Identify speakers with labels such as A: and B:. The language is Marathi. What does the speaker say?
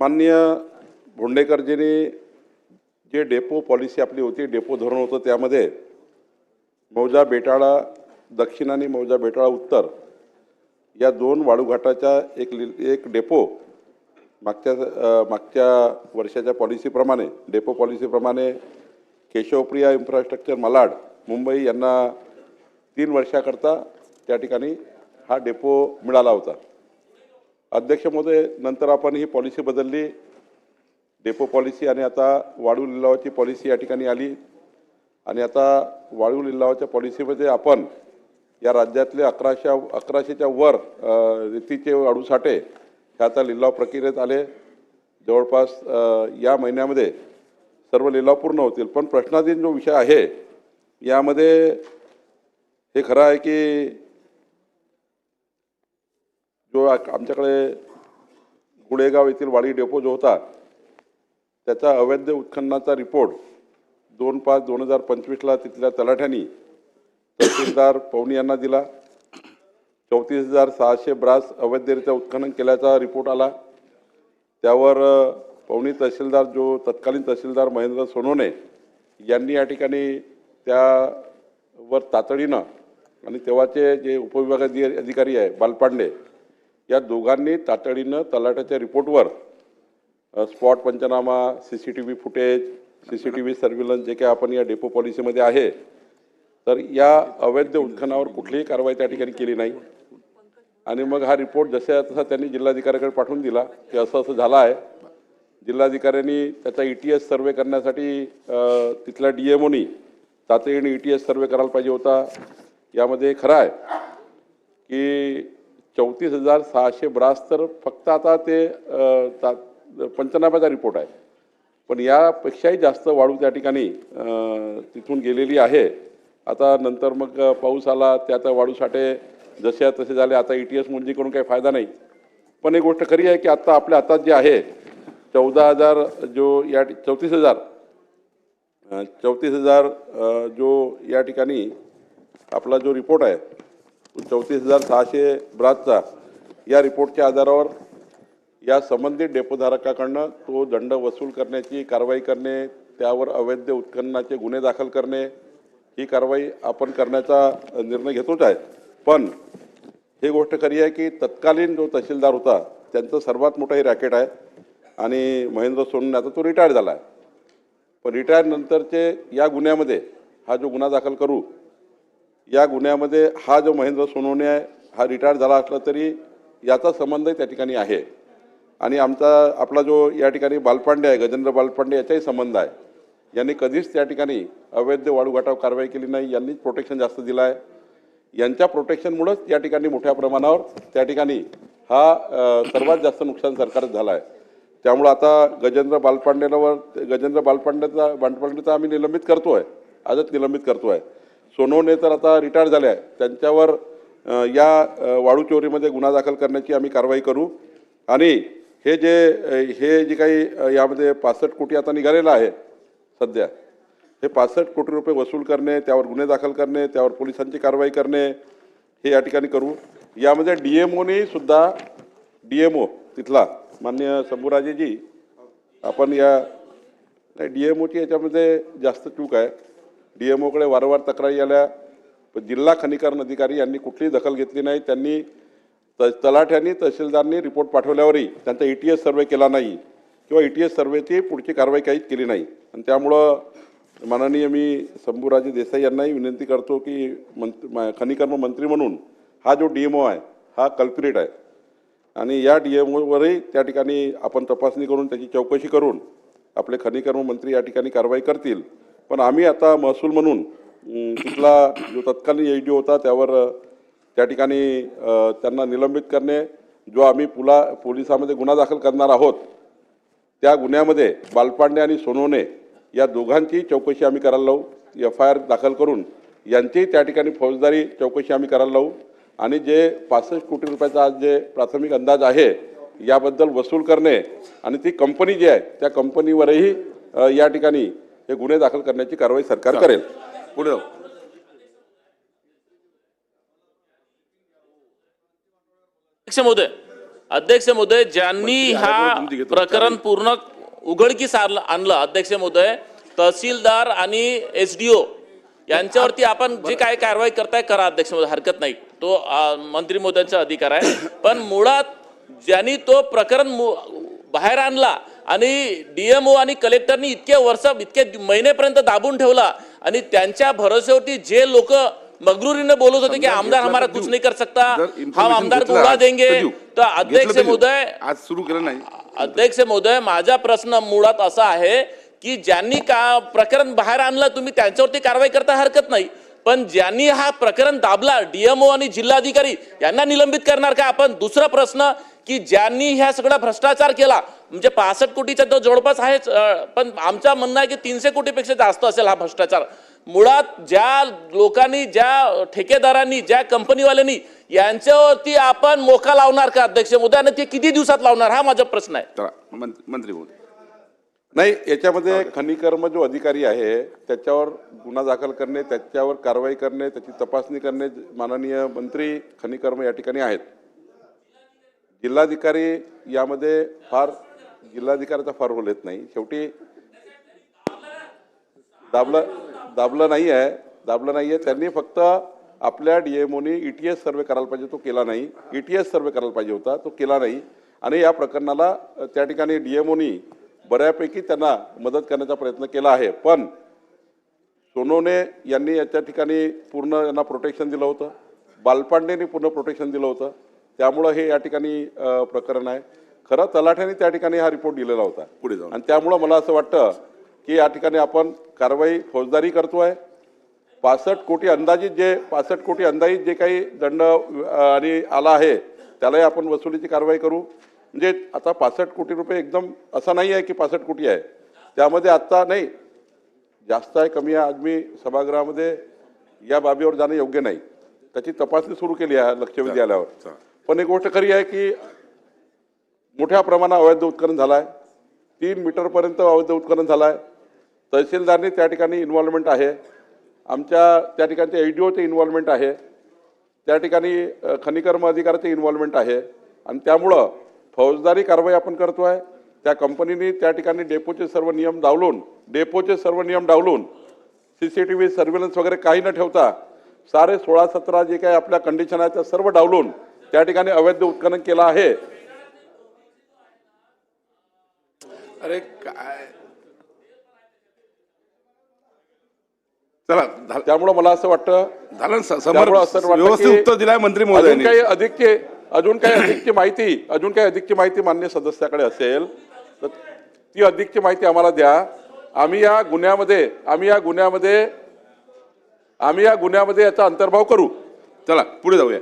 A: माननीय भोंडेकरजींनी जे डेपो पॉलिसी आपली होती डेपो धोरण होतं त्यामध्ये मौजा बेटाळा दक्षिण आणि मौजा बेटाळा उत्तर या दोन वाळूघाटाच्या एक लि एक डेपो मागच्या मागच्या वर्षाच्या पॉलिसीप्रमाणे डेपो पॉलिसीप्रमाणे केशवप्रिया इन्फ्रास्ट्रक्चर मलाड मुंबई यांना तीन वर्षाकरता त्या ठिकाणी हा डेपो मिळाला होता. अध्यक्ष महोदय नंतर आपण ही पॉलिसी बदलली. डेपो पॉलिसी आणि आता वाळू लिलावाची पॉलिसी या ठिकाणी आली. आणि आता वाळू लिलावाच्या पॉलिसीमध्ये आपण या राज्यातले अकराशे अकराशेच्या वर रीतीचे रेतीचे वाळू साठे हे आता लिलाव प्रक्रियेत आले. जवळपास या महिन्यामध्ये सर्व लिलाव पूर्ण होतील. पण प्रश्नाधीन जो विषय आहे यामध्ये हे खरं आहे की जो आमच्याकडे गुळेगाव येथील वाडी डेपो जो होता त्याचा अवैध उत्खननाचा रिपोर्ट दोन पाच दोन हजार पंचवीसला तिथल्या तलाठ्यांनी तहसीलदार पवनी यांना दिला. चौतीस हजार सहाशे ब्रास अवैधरित्या उत्खनन केल्याचा रिपोर्ट आला. त्यावर पवनी तहसीलदार जो तत्कालीन तहसीलदार महेंद्र सोनोने यांनी या ठिकाणी त्यावर तातडीनं आणि तेव्हाचे जे उपविभागाधी अधिकारी आहे बालपांडे या दोघांनी तातडीनं तलाट्याच्या रिपोर्टवर spot panchnama C C T V footage C C T V surveillance जे काही आपण या डेपो पॉलिसीमध्ये आहे तर या अवैध उत्खनावर कुठलीही कारवाई त्या ठिकाणी केली नाही. आणि मग हा रिपोर्ट जसा तसा त्यांनी जिल्हाधिकाऱ्याकडे पाठवून दिला की असं असं झालं आहे. जिल्हाधिकाऱ्यांनी त्याचा ई टी एस सर्वे करण्यासाठी तिथल्या डी एमओनी तातडीने ई टी एस सर्वे करायला पाहिजे होता. यामध्ये खरं आहे की चौतीस हजार सहाशे ब्रास तर फक्त आता ते ता- पंचनाम्याचा रिपोर्ट आहे. पण यापेक्षाही जास्त वाळू त्या ठिकाणी तिथून गेलेली आहे. आता नंतर मग पाऊस आला त्या आता वाळू साठे जसे तसे झाले. आता ई टी एस करून काही फायदा नाही. पण एक गोष्ट खरी आहे की आत्ता आपल्या हातात जे आहे चौदा हजार जो या चौतीस हजार चौतीस हजार जो या ठिकाणी आपला जो रिपोर्ट आहे चौतीस हजार सहाशे ब्रासचा या रिपोर्टच्या आधारावर या संबंधित डेपोधारकाकडनं तो दंड वसूल करण्याची कारवाई करणे त्यावर अवैध उत्खननाचे गुन्हे दाखल करणे ही कारवाई आपण करण्याचा निर्णय घेतोच आहे. पण ही गोष्ट खरी आहे की तत्कालीन जो तहसीलदार होता त्यांचं सर्वात मोठं हे रॅकेट आहे आणि महेंद्र सोनने आता तो रिटायर झाला आहे. पण रिटायरनंतरचे या गुन्ह्यामध्ये हा जो गुन्हा दाखल करू या गुन्ह्यामध्ये हा जो महेंद्र सोनवणे आहे हा रिटायर झाला असला तरी याचा संबंधही त्या ठिकाणी आहे. आणि आमचा आपला जो या ठिकाणी बालपांडे आहे गजेंद्र बालपांडे याचाही संबंध आहे. यांनी कधीच त्या ठिकाणी अवैध वाळूघाटाव कारवाई केली नाही यांनीच प्रोटेक्शन जास्त दिलं आहे. यांच्या प्रोटेक्शनमुळंच या ठिकाणी मोठ्या प्रमाणावर त्या ठिकाणी हा सर्वात जास्त नुकसान सरकारच झालं आहे. त्यामुळं आता गजेंद्र बालपांडेवर गजेंद्र बालपांडेचा बालपांडेचा आम्ही निलंबित करतो आहे आजच निलंबित करतो आहे सोनवणे तर आता रिटायर झाले आहे. त्यांच्यावर या वाळू चोरीमध्ये गुन्हा दाखल करण्याची आम्ही कारवाई करू. आणि हे जे हे जे काही यामध्ये पासष्ट कोटी आता निघालेलं आहे सध्या हे पासष्ट कोटी रुपये वसूल करणे त्यावर गुन्हे दाखल करणे त्यावर पोलिसांची कारवाई करणे हे या ठिकाणी करू. यामध्ये डी एम ओने सुद्धा डी एम ओ तिथला मान्य शंभूराजेजी आपण या नाही डी एम ओची याच्यामध्ये जास्त चूक आहे. डी एम ओकडे वारंवार तक्रारी आल्या. पण जिल्हा खनिकरण अधिकारी यांनी कुठलीही दखल घेतली नाही. त्यांनी त तलाठ्यांनी तहसीलदारनी रिपोर्ट पाठवल्यावरही त्यांचा ई टी एस सर्वे केला नाही. किंवा ई टी एस सर्वेची पुढची कारवाई काहीच केली नाही. आणि त्यामुळं माननीय मी शंभूराजे देसाई यांनाही विनंती करतो की मंत्र मा- खनिकर्म मंत्री म्हणून हा जो डी एम ओ आहे हा कल्पिरेट आहे. आणि या डी एम ओवरही त्या ठिकाणी आपण तपासणी करून त्याची चौकशी करून आपले खनिकर्म मंत्री या ठिकाणी कारवाई करतील. पण आम्ही आता महसूल म्हणून तिथला जो तत्कालीन एच डी होता त्यावर त्या ठिकाणी त्यांना निलंबित करणे जो आम्ही पुला पोलिसामध्ये गुन्हा दाखल करणार आहोत त्या गुन्ह्यामध्ये बालपांडे आणि सोनवणे या दोघांची चौकशी आम्ही करायला लावू एफ आय आर दाखल करून यांचीही त्या ठिकाणी फौजदारी चौकशी आम्ही करायला लावू. आणि जे पासष्ट कोटी रुपयाचा आज जे प्राथमिक अंदाज आहे याबद्दल वसूल करणे आणि ती कंपनी जी आहे त्या कंपनीवरही या ठिकाणी हे गुन्हे दाखल करण्याची कारवाई सरकार करेल.
B: पुढे जाऊ.
C: अध्यक्ष महोदय
B: अध्यक्ष महोदय ज्यांनी हा. प्रकरण पूर्ण उघडकीस आणलं अध्यक्ष महोदय. तहसीलदार आणि एस डी ओ यांच्यावरती आपण जे काय कारवाई करताय करा अध्यक्ष महोदय हरकत नाही. तो मंत्री महोदयांचा अधिकार आहे. पण मुळात ज्यांनी तो प्रकरण बाहेर आणला आणि डीएमओ आणि कलेक्टरनी इतके वर्ष इतके महिनेपर्यंत दाबून ठेवला आणि त्यांच्या भरोश्यावरती जे लोक मगरुरीने बोलत होते की आमदार हमारा कुछ. नहीं कर सकता हम आमदार को
C: घेतलं
B: उड़ा
C: आज
B: देंगे
C: तर
B: अध्यक्ष. महोदय
C: आज सुरू केलं नाही
B: अध्यक्ष महोदय माझा प्रश्न मुळात असा आहे की ज्यांनी का प्रकरण बाहेर आणलं तुम्ही त्यांच्यावरती कारवाई करता हरकत नाही पण ज्यांनी हा प्रकरण दाबला डीएमओ आणि जिल्हाधिकारी यांना निलंबित करणार का? आपण दुसरा प्रश्न की ज्यांनी ह्या सगळा भ्रष्टाचार केला म्हणजे पासष्ट कोटीचा तो जवळपास आहेच पण आमचा म्हणणं आहे की तीनशे कोटीपेक्षा जास्त असेल हा भ्रष्टाचार. मुळात ज्या लोकांनी ज्या ठेकेदारांनी ज्या कंपनीवाल्यांनी यांच्यावरती आपण मोका लावणार का अध्यक्ष मोदी आणि ते किती दिवसात लावणार? हा माझा प्रश्न आहे.
C: मंत्री महोदय
A: नाही याच्यामध्ये खनिकर्म जो अधिकारी आहे त्याच्यावर गुन्हा दाखल करणे त्याच्यावर कारवाई करणे त्याची तपासणी करणे माननीय मंत्री खनिकर्म या ठिकाणी आहेत. जिल्हाधिकारी यामध्ये फार जिल्हाधिकाऱ्याचा फार रोल येत नाही. शेवटी दाबलं दाबलं नाही आहे दाबलं नाही आहे. त्यांनी फक्त आपल्या डीएमओनी ईटीएस सर्वे करायला पाहिजे तो केला नाही. ईटीएस सर्वे करायला पाहिजे होता तो केला नाही. आणि या प्रकरणाला त्या ठिकाणी डीएमओनी बऱ्यापैकी त्यांना मदत करण्याचा प्रयत्न केला आहे. पण सोनवणे यांनी याच्या ठिकाणी पूर्ण यांना प्रोटेक्शन दिलं होतं. बालपांडेंनी पूर्ण प्रोटेक्शन दिलं होतं. त्यामुळं हे या ठिकाणी प्रकरण आहे. खरं तलाठ्याने त्या ठिकाणी हा रिपोर्ट दिलेला होता.
C: पुढे जाऊन.
A: आणि त्यामुळं मला असं वाटतं की या ठिकाणी आपण कारवाई फौजदारी करतोय. पासष्ट कोटी अंदाजित जे पासष्ट कोटी अंदाजित जे काही दंड आणि आला आहे त्यालाही आपण वसुलीची कारवाई करू. म्हणजे आता पासष्ट कोटी रुपये एकदम असा नाही आहे की पासष्ट कोटी आहे. त्यामध्ये आत्ता नाही. जास्त आहे कमी आहे आज मी सभागृहामध्ये या बाबीवर जाणं योग्य नाही. त्याची तपासणी सुरू केली आहे लक्षवेधी आल्यावर. पण एक गोष्ट खरी आहे की मोठ्या प्रमाणात अवैध उत्खनन झालं आहे तीन मीटरपर्यंत अवैध उत्खनन झालं आहे तहसीलदारनी त्या ठिकाणी इन्व्हॉल्वमेंट आहे. आमच्या त्या ठिकाणच्या ए डी ओचे इन्व्हॉल्वमेंट आहे. त्या ठिकाणी खनिकर्म अधिकाराचे इन्व्हॉल्वमेंट आहे. आणि त्यामुळं फौजदारी कारवाई आपण करतो आहे. त्या कंपनीने त्या ठिकाणी डेपोचे सर्व नियम डावलून डेपोचे सर्व नियम डावलून C C T V surveillance वगैरे काही न ठेवता सारे सोळा सतरा जे काही आपल्या कंडिशन आहे त्या सर्व डावलून त्या ठिकाणी अवैध उत्खनन केलं आहे.
C: अरे काय? चला
A: त्यामुळं मला असं वाटतं
C: झालं
A: असं
C: व्यवस्थित उत्तर दिलाय मंत्री
A: अजून
C: महोदयांनी.
A: काही अधिकची अजून काही अधिकची माहिती अजून काही अधिकची माहिती मान्य सदस्याकडे असेल तर ती अधिकची माहिती आम्हाला द्या. आम्ही या गुन्ह्यामध्ये आम्ही या गुन्ह्यामध्ये आम्ही या गुन्ह्यामध्ये याचा अंतर्भाव करू.
C: चला पुढे जाऊया.